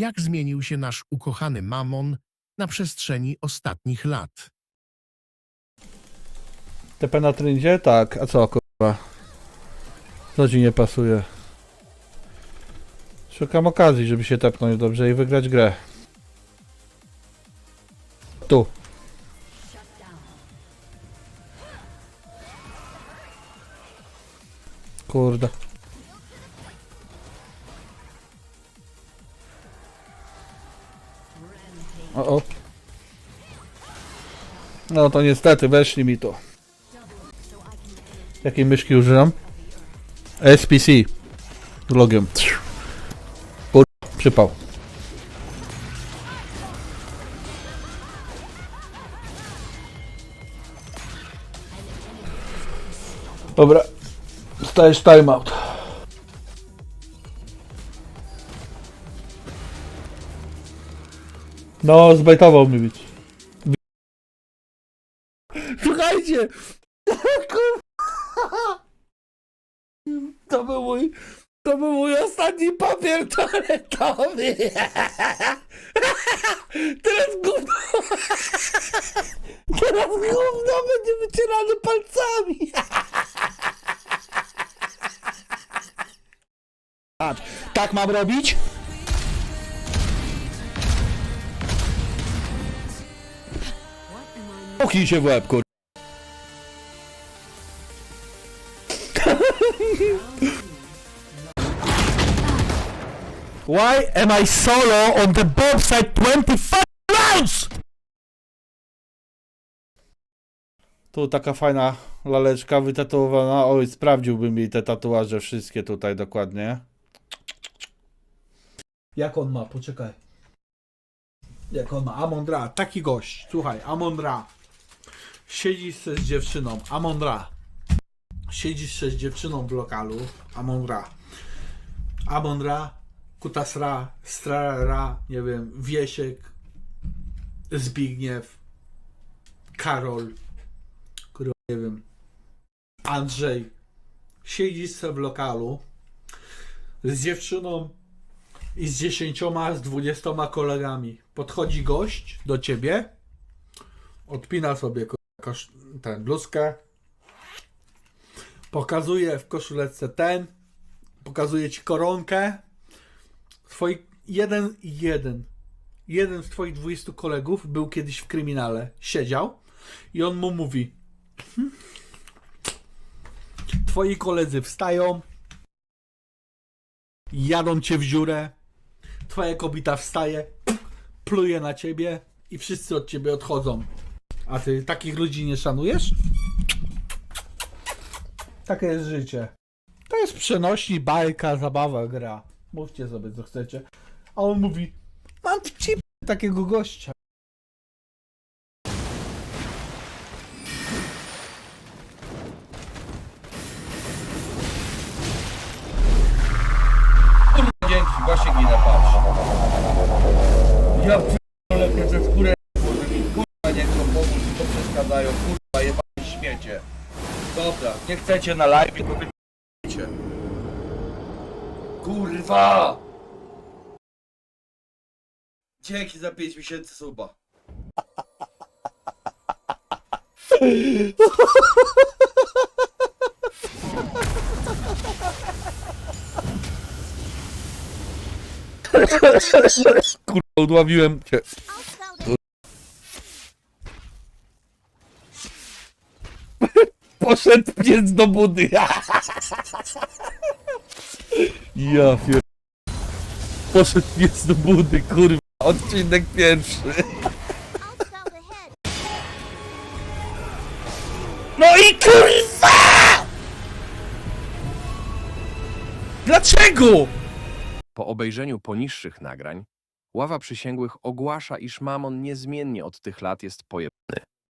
jak zmienił się nasz ukochany Mamon na przestrzeni ostatnich lat. TP na? Tak, a co kurwa? Co ci nie pasuje? Szukam okazji, żeby się tepnąć dobrze i wygrać grę. Tu. Kurde. O, o. No to niestety, weszli mi tu. Jakiej myszki używam? SPC. Logiem. Kur... Przypał. Dobra. Stajesz timeout. No, zbajtował mi być. Słuchajcie! To był mój. To był mój ostatni papier toaletowy. Teraz gówno. Teraz gówno będzie wycierane palcami. Patrz, tak mam robić? Puknij się w łeb, kur... Why am I solo on the bomb site 25 rounds? Tu taka fajna laleczka wytatuowana. Oj, sprawdziłbym jej te tatuaże wszystkie tutaj dokładnie. Jak on ma? Poczekaj. Jak on ma? Amondra, taki gość. Słuchaj, Amondra. Siedzisz z dziewczyną. Amondra. Siedzisz z dziewczyną w lokalu. Amondra. Amondra, Kutasra, Strara, nie wiem, Wiesiek, Zbigniew, Karol, kurwa, nie wiem, Andrzej. Siedzisz w lokalu z dziewczyną i z dziesięcioma, z dwudziestoma kolegami. Podchodzi gość do ciebie, odpina sobie kosz, ten bluzkę, pokazuje w koszuleczce ten, pokazuje ci koronkę. Twoi jeden jeden, jeden z twoich 20 kolegów był kiedyś w kryminale, siedział i on mu mówi "Hmm, Twoi koledzy wstają, jadą cię w dziurę, twoja kobieta wstaje, pluje na ciebie i wszyscy od ciebie odchodzą. A ty takich ludzi nie szanujesz? Takie jest życie. To jest przenośni, bajka, zabawa, gra. Mówcie sobie co chcecie. A on mówi, mam ci takiego gościa. Dzięki, właśnie ginę, patrz. Przeszkadzają, kurwa jebane śmiecie. Dobra, nie chcecie na live, to wy nie Kurwa! Dzięki za 5 miesięcy suba. Kurwa, udławiłem cię. Poszedł pies do budy. Ja pier... Poszedł pies do budy, kurwa. Odcinek pierwszy. No i kurwa! Dlaczego? Po obejrzeniu poniższych nagrań, ława przysięgłych ogłasza, iż Mamon niezmiennie od tych lat jest pojebany.